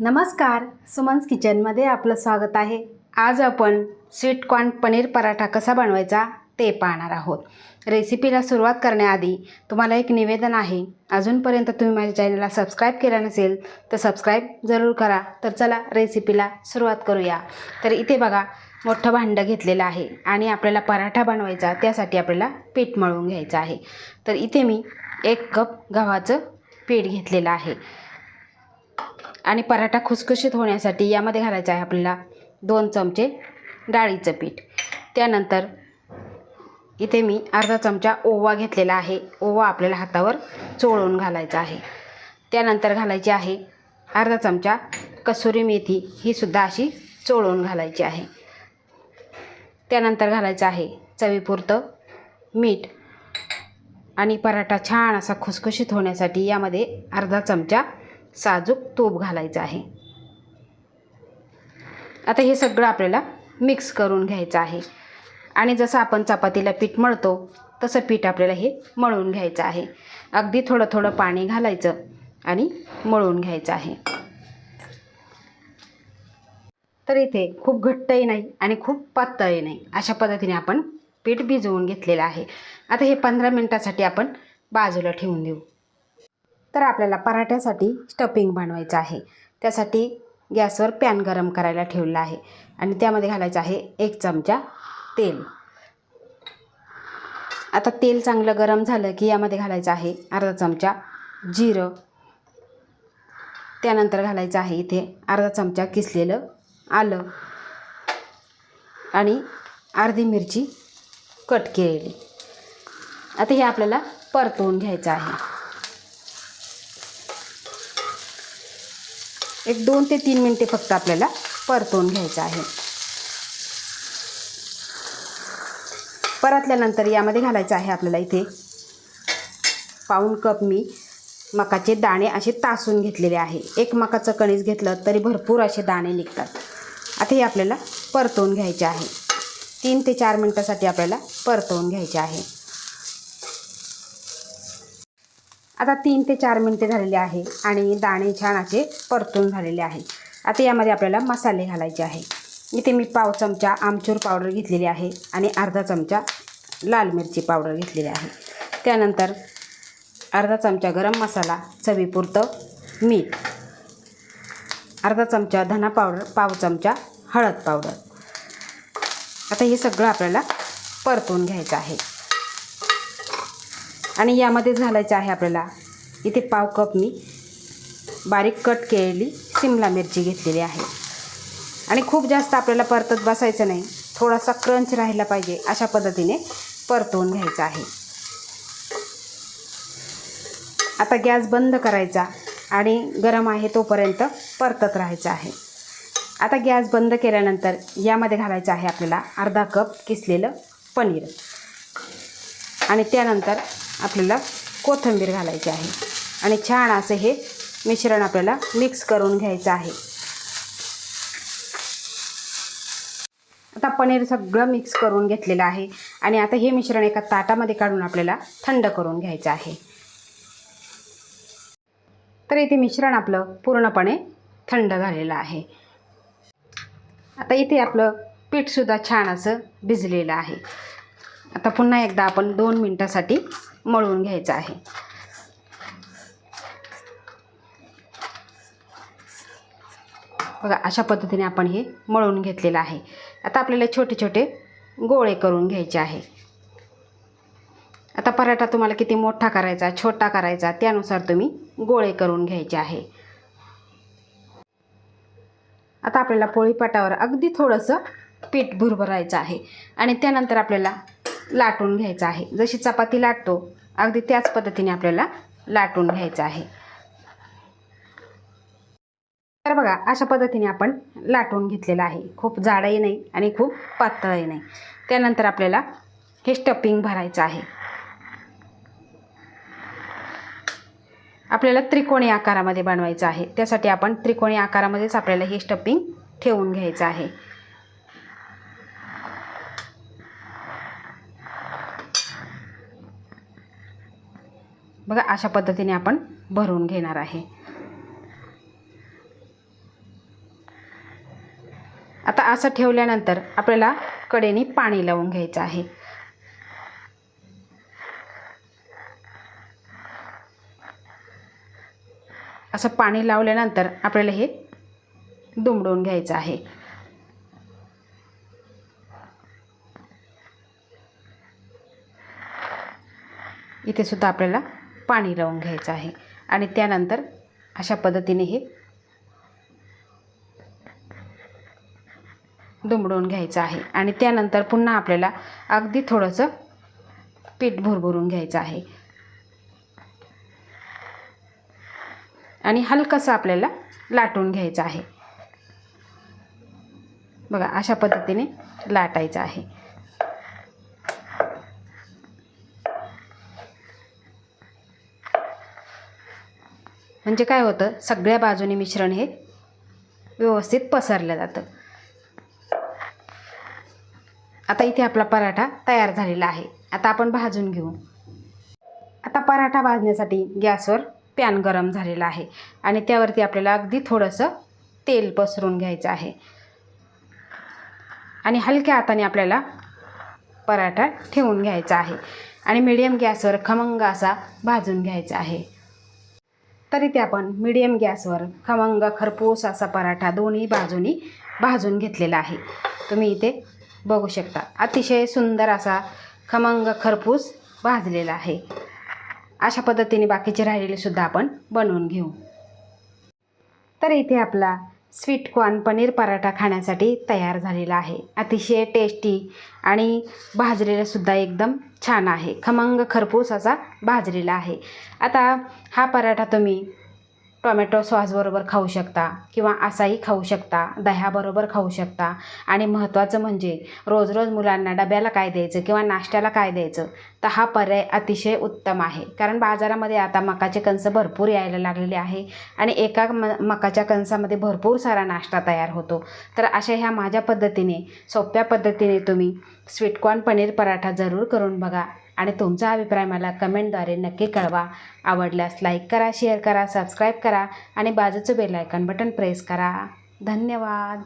नमस्कार सुमन्स किचनमध्ये आपलं स्वागत आहे. आज आपण स्वीट कॉर्न पनीर पराठा कसा बनवायचा ते पाहणार आहोत. रेसिपीला सुरुवात करण्याआधी तुम्हाला एक निवेदन आहे. अजूनपर्यंत तुम्ही माझ्या चॅनलला सबस्क्राईब केलं नसेल तर सबस्क्राईब जरूर करा. तर चला रेसिपीला सुरुवात करूया. तर इथे बघा मोठं भांडं घेतलेलं आहे आणि आपल्याला पराठा बनवायचा त्यासाठी आपल्याला पीठ मळून घ्यायचं आहे. तर इथे मी एक कप गव्हाचं पीठ घेतलेलं आहे. आणि पराठा खुसखुशीत होण्यासाठी यामध्ये घालायचं आहे आपल्याला दोन चमचे डाळीचं पीठ. त्यानंतर इथे मी अर्धा चमचा ओवा घेतलेला आहे. ओवा आपल्याला हातावर चोळून घालायचा आहे. त्यानंतर घालायची आहे अर्धा चमचा कसुरी मेथी. ही सुद्धा अशी चोळून घालायची आहे. त्यानंतर घालायचं आहे चवीपुरतं मीठ. आणि पराठा छान असा खुसखुशीत होण्यासाठी यामध्ये अर्धा चमचा साजूक तूप घालायचं आहे. आता हे सगळं आपल्याला मिक्स करून घ्यायचं आहे. आणि जसं आपण चपातीला पीठ मळतो तसं पीठ आपल्याला हे मळून घ्यायचं आहे. अगदी थोडं थोडं पाणी घालायचं आणि मळून घ्यायचं आहे. तर इथे खूप घट्टही नाही आणि खूप पातळही नाही अशा पद्धतीने आपण पीठ भिजवून घेतलेलं आहे. आता हे पंधरा मिनटासाठी आपण बाजूला ठेवून देऊ. तर आपल्याला पराठ्यासाठी स्टफिंग बनवायचं आहे. त्यासाठी गॅसवर पॅन गरम करायला ठेवलेला आहे. आणि त्यामध्ये घालायचं आहे एक चमचा तेल. आता तेल चांगलं गरम झालं की यामध्ये घालायचं आहे अर्धा चमचा जिरं. त्यानंतर घालायचं आहे इथे अर्धा चमचा किसलेलं आलं. आणि अर्धी मिरची कट केलेली. आता हे आपल्याला परतवून घ्यायचं आहे. एक दोन ते तीन मिनटे फक्त आपल्याला परतवून घ्यायचं आहे. परतल्यानंतर यामध्ये घालायचं आहे आपल्याला इथे पाऊण कप मी मकाचे दाणे असे तासून घेतलेले आहे. एक मकाचं कणीस घेतलं तरी भरपूर असे दाणे निघतात. आता हे आपल्याला परतवून घ्यायचे आहे. तीन ते चार मिनटासाठी आपल्याला परतवून घ्यायचे आहे. आता तीन ते चार मिनटे झालेले आहे आणि दाणे छान असे परतून झालेले आहे आता यामध्ये आपल्याला मसाले घालायचे आहे. इथे मी पाव चमचा आमचूर पावडर घेतलेली आहे आणि अर्धा चमचा लाल मिरची पावडर घेतलेली आहे. त्यानंतर अर्धा चमचा गरम मसाला चवीपुरतं मीठ अर्धा चमचा धना पावडर पाव चमचा हळद पावडर. आता हे सगळं आपल्याला परतून घ्यायचं आहे. आणि यामध्येच घालायचं आहे आपल्याला इथे पाव कप मी बारीक कट केलेली सिमला मिरची घेतलेली आहे. आणि खूप जास्त आपल्याला परतत बसायचं नाही थोडासा क्रंच राहिला पाहिजे अशा पद्धतीने परतवून घ्यायचं आहे. आता गॅस बंद करायचा आणि गरम आहे तोपर्यंत परतत राहायचं आहे. आता गॅस बंद केल्यानंतर यामध्ये घालायचं आहे आपल्याला अर्धा कप किसलेलं पनीर. आणि त्यानंतर आपल्याला कोथिंबीर घालायची आहे. आणि छान असं हे मिश्रण आपल्याला मिक्स करून घ्यायचं आहे. आता पनीर सगळं मिक्स करून घेतलेलं आहे. आणि आता हे मिश्रण एका ताटामध्ये काढून आपल्याला थंड करून घ्यायचं आहे. तर इथे मिश्रण आपलं पूर्णपणे थंड झालेलं आहे. आता इथे आपलं पीठसुद्धा छान असं भिजलेलं आहे. आता पुन्हा एकदा आपण दोन मिनटासाठी मळून घ्यायचं आहे. बघा अशा पद्धतीने आपण हे मळून घेतलेलं आहे. आता आपल्याला छोटे छोटे गोळे करून घ्यायचे आहे. आता पराठा तुम्हाला किती मोठा करायचा छोटा करायचा त्यानुसार तुम्ही गोळे करून घ्यायचे आहे. आता आपल्याला पोळीपाटावर अगदी थोडंसं पीठ भुरभरायचं आहे. आणि त्यानंतर आपल्याला लाटून घ्यायचं आहे. जशी चपाती लाटतो अगदी त्याच पद्धतीने आपल्याला लाटून घ्यायचं आहे. तर बघा अशा पद्धतीने आपण लाटून घेतलेलं आहे. खूप जाडही नाही आणि खूप पातळही नाही. त्यानंतर आपल्याला हे स्टफिंग भरायचं आहे. आपल्याला त्रिकोणी आकारामध्ये बनवायचं आहे. त्यासाठी आपण त्रिकोणी आकारामध्येच आपल्याला हे स्टफिंग ठेवून घ्यायचं आहे. बघा अशा पद्धतीने आपण भरून घेणार आहे. आता असं ठेवल्यानंतर आपल्याला कडेने पाणी लावून घ्यायचं आहे. असं पाणी लावल्यानंतर आपल्याला हे दुमडून घ्यायचं आहे. इथे सुद्धा आपल्याला पाणी लावून घ्यायचं आहे. आणि त्यानंतर अशा पद्धतीने हे दुमडून घ्यायचं आहे. आणि त्यानंतर पुन्हा आपल्याला अगदी थोडंसं पीठ भुरभुरून घ्यायचं आहे. आणि हलकंसं आपल्याला लाटून घ्यायचं आहे. बघा अशा पद्धतीने लाटायचं आहे. म्हणजे काय होतं सगळ्या बाजूने मिश्रण हे व्यवस्थित पसरलं जातं. आता इथे आपला पराठा तयार झालेला आहे. आता आपण भाजून घेऊ. आता पराठा भाजण्यासाठी गॅसवर पॅन गरम झालेला आहे आणि त्यावरती आपल्याला अगदी थोडंसं तेल पसरून घ्यायचं आहे. आणि हलक्या हाताने आपल्याला पराठा ठेवून घ्यायचा आहे. आणि मिडियम गॅसवर खमंग असा भाजून घ्यायचा आहे. तर इथे आपण मिडियम गॅसवर खमंग खरपूस असा पराठा दोन्ही बाजूनी भाजून घेतलेला आहे. तुम्ही इथे बघू शकता. अतिशय सुंदर असा खमंग खरपूस भाजलेला आहे. अशा पद्धतीने बाकीचे राहिलेले सुद्धा आपण बनवून घेऊ. तर इथे आपला स्वीट कॉर्न पनीर पराठा खाण्यासाठी तयार झालेला आहे. अतिशय टेस्टी आणि भाजलेलासुद्धा एकदम छान आहे. खमंग खरपूस असा भाजलेला आहे. आता हा पराठा तुम्ही टोमॅटो सॉसबरोबर खाऊ शकता किंवा असाही खाऊ शकता दह्याबरोबर खाऊ शकता. आणि महत्त्वाचं म्हणजे रोज रोज मुलांना डब्याला काय द्यायचं किंवा नाश्त्याला काय द्यायचं तर हा पर्याय अतिशय उत्तम आहे. कारण बाजारामध्ये आता मकाचे कंस भरपूर यायला लागलेले आहे आणि एका म मकाच्या कंसामध्ये भरपूर सारा नाश्ता तयार होतो. तर अशा ह्या माझ्या पद्धतीने सोप्या पद्धतीने तुम्ही स्वीटकॉर्न पनीर पराठा जरूर करून बघा. आणि तुमचा अभिप्राय मला कमेंटद्वारे नक्की कळवा. आवडल्यास लाईक करा शेअर करा सबस्क्राईब करा आणि बाजूचं बेल आयकॉन बटन प्रेस करा. धन्यवाद.